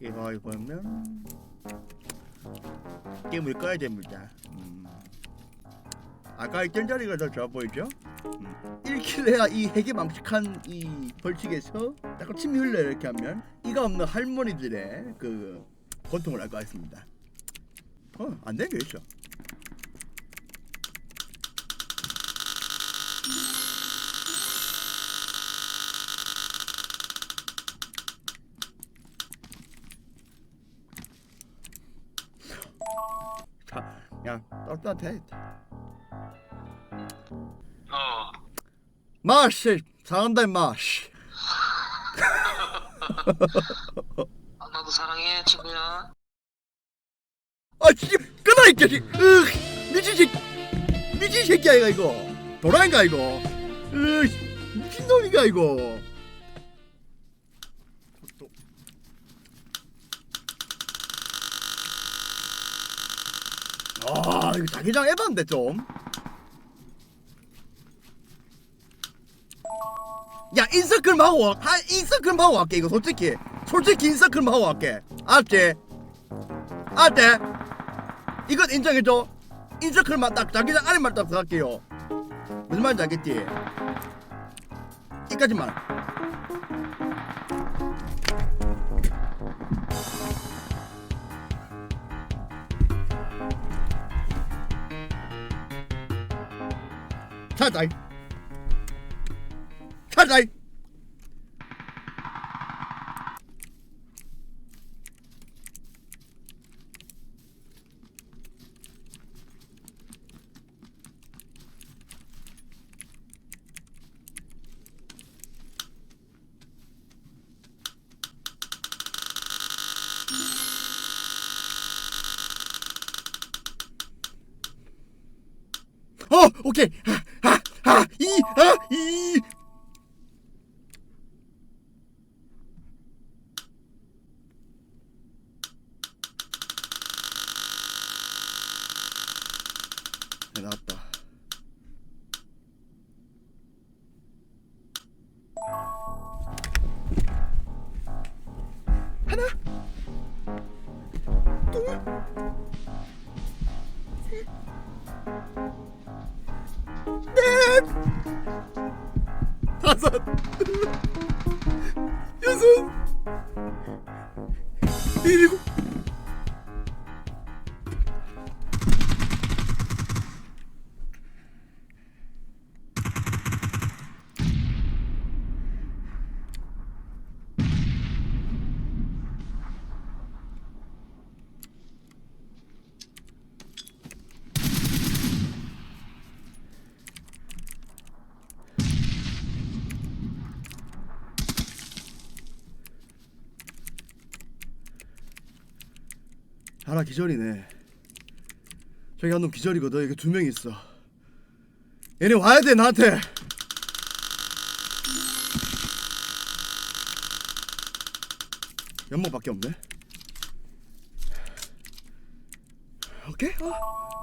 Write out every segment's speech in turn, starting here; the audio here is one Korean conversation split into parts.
이거 보면 게임을 꺼야 됩니다. 음. 아까 있던 자리가 더 좋아 보이죠? 음. 1킬 해야 이 핵에 망측한 이 벌칙에서 약간 침이 흘러 이렇게 하면 이가 없는 할머니들의 그 고통을 알 것 같습니다. 어, 안 있어. 야, 따뜻해. 어, 마씨, 잘한다 마씨. 아, 나도 사랑해, 친구야. 아, 진짜 끊어 이 자식. 으, 미친 새끼, 미친 새끼야 이거 이거. 도라인가 이거. 으, 미친 놈이가 이거. 아, 이거 자기장 해봤는데 좀. 야 인서클만 하고 와. 한 인서클만 하고 갈게 이거 솔직히 솔직히 인서클만 하고 갈게 알았지? 알았지? 이건 인정해줘 인서클만 딱 자기장 안에만 딱 들어갈게요 무슨 말인지 알겠지? 이까지만 Tatai. Tatai. Oh, okay. 아 하하이하이. 네, 나왔다. 하나, 둘, 셋, Dad, Hazan. 하나 기절이네. 저기 한 놈 기절이거든. 여기 두 명 있어. 얘네 와야 돼 나한테. 연막밖에 없네. 오케이. 어.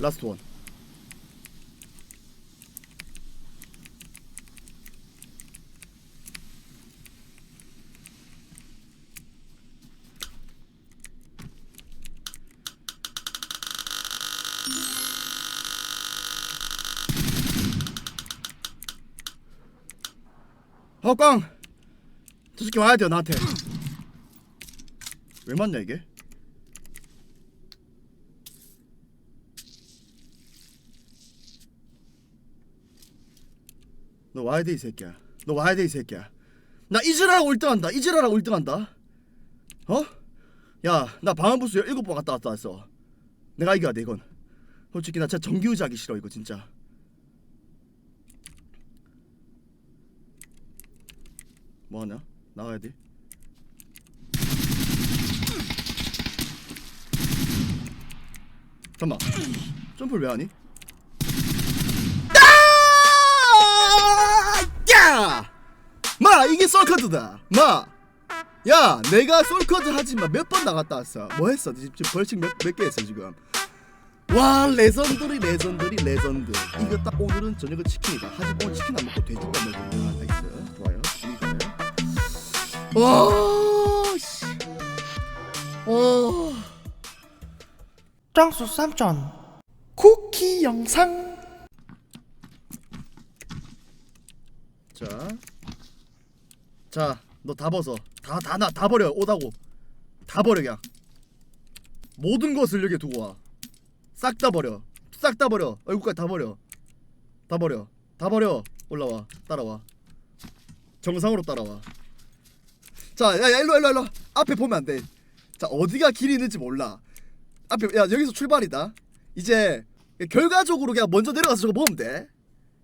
라스트 원. 어, 꽝! 저 새끼 와야 돼요, 나한테. 왜 맞냐, 이게? 너 와야 돼 이 새끼야. 너 와야 돼 이 새끼야. 나 이즈라라고 1등한다. 이즈라라고 1등한다. 어? 야, 나 방한부스 17번 갔다 왔다 왔어. 내가 이겨야 돼 이건. 솔직히 나 진짜 정규자 하기 싫어 이거 진짜. 뭐하냐? 나가야 돼. 잠만 점프를 왜 하니? 마 이게 썰커드다. 마! 야 내가 썰커드 하지만 몇번 나갔다 왔어. 뭐 했어? 지금 벌칙 몇 몇 개 했어 지금? 와 레전드리 레전드리 레전드. 이거 딱 오늘은 저녁은 치킨이다. 하지만 오늘 치킨 안 먹고 돼지고기 거야. 나이스 좋아요. 좋아요 와씨. 와 짱수 삼촌. 쿠키 영상. 자, 자, 너 다 벗어. 다, 다, 나, 다 버려. 오다고. 다 버려, 그냥. 모든 것을 여기 두고 와. 싹 다 버려. 싹 다 버려. 얼굴까지 다 버려. 다 버려. 다 버려. 올라와. 따라와. 정상으로 따라와. 자, 야, 야, 일로, 일로, 일로. 앞에 보면 안 돼. 자, 어디가 길이 있는지 몰라. 앞에, 야, 여기서 출발이다. 이제 결과적으로 그냥 먼저 내려가서 저거 보면 돼.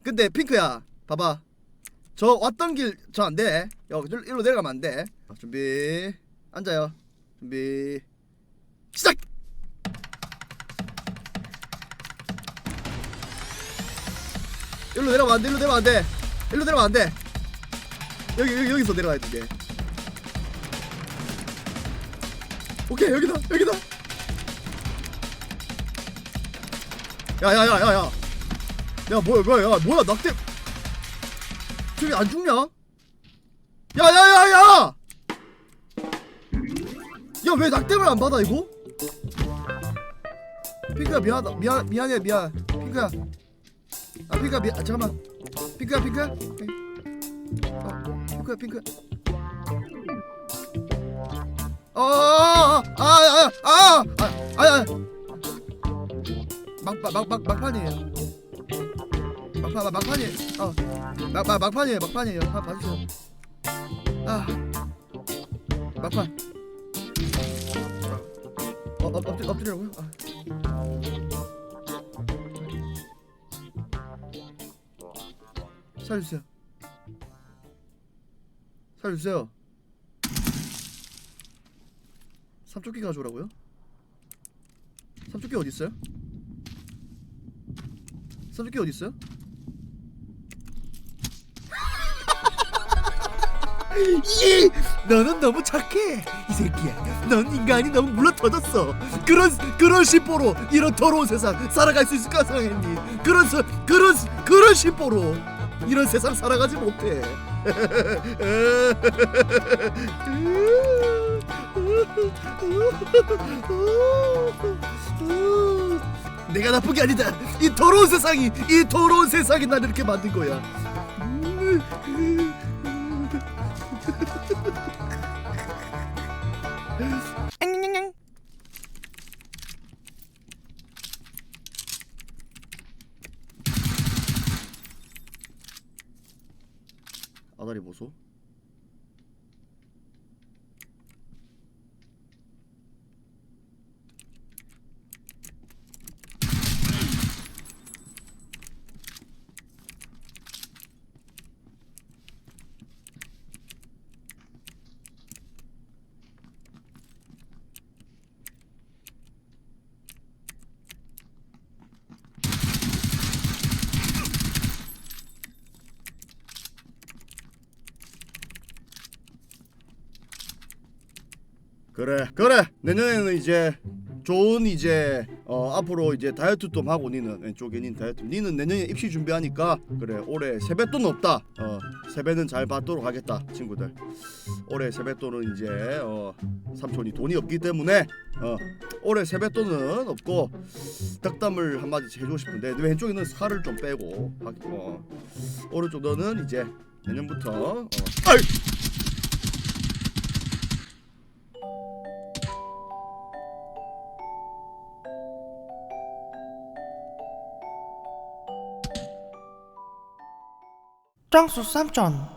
근데 핑크야, 봐봐. 저 왔던 길 저 안 돼. 야, 일로, 내려가면 안 돼. 자, 준비. 앉아요. 준비. 시작. 일로 내려가면 안 돼. 일로 내려가면 안 돼. 일로 내려가면 안 돼. 여기 여기 여기서 내려가야 돼. 오케이 여기다 여기다. 야야야야야. 야 뭐야 뭐야 야 뭐야 낙대. 저기 안 죽냐? 야야야야! 야왜 낙뎀을 안 받아 이거? 핑크야 미안하다. 미안 미안해 미안. 핑크야. 아 핑크야 미안 아, 잠깐만. 핑크야 핑크야. 어, 핑크야 핑크야. 아, 어아아아아아아 막막 막판이에요 막판 막판이에요 어 막 막 막판이에요 막판이에요 한 봐주세요 아 막판 어, 어 엎드 엎드리라고요? 아. 살려주세요. 살려주세요. 삼쪽기 가져오라고요? 삼쪽기 어디 있어요? 삼쪽기 어디 있어요? 이 너는 너무 착해. 이 새끼야. 넌 인간이 너무 물러터졌어. 그런 그런 심보로 이런 더러운 세상 살아갈 수 있을까 생각했니 그런 서, 그런 그런 심보로 이런 세상 살아가지 못해. 내가 나쁜 게 아니다. 이 더러운 세상이 이 더러운 세상이 나를 이렇게 만든 거야 아 그래 그래. 내년에는 이제 좋은 이제 어 앞으로 이제 다이어트 좀 하고 니는 왼쪽에 닌 다이어트. 니는 내년에 입시 준비하니까 그래 올해 세뱃돈 없다. 어 세배는 잘 받도록 하겠다 친구들. 올해 세뱃돈은 이제 어 삼촌이 돈이 없기 때문에 어 올해 세뱃돈은 없고 덕담을 한마디 해주고 싶은데 내 왼쪽에 는 살을 좀 빼고 하- 어. 오른쪽 너는 이제 내년부터 어. 아이 짱수 삼촌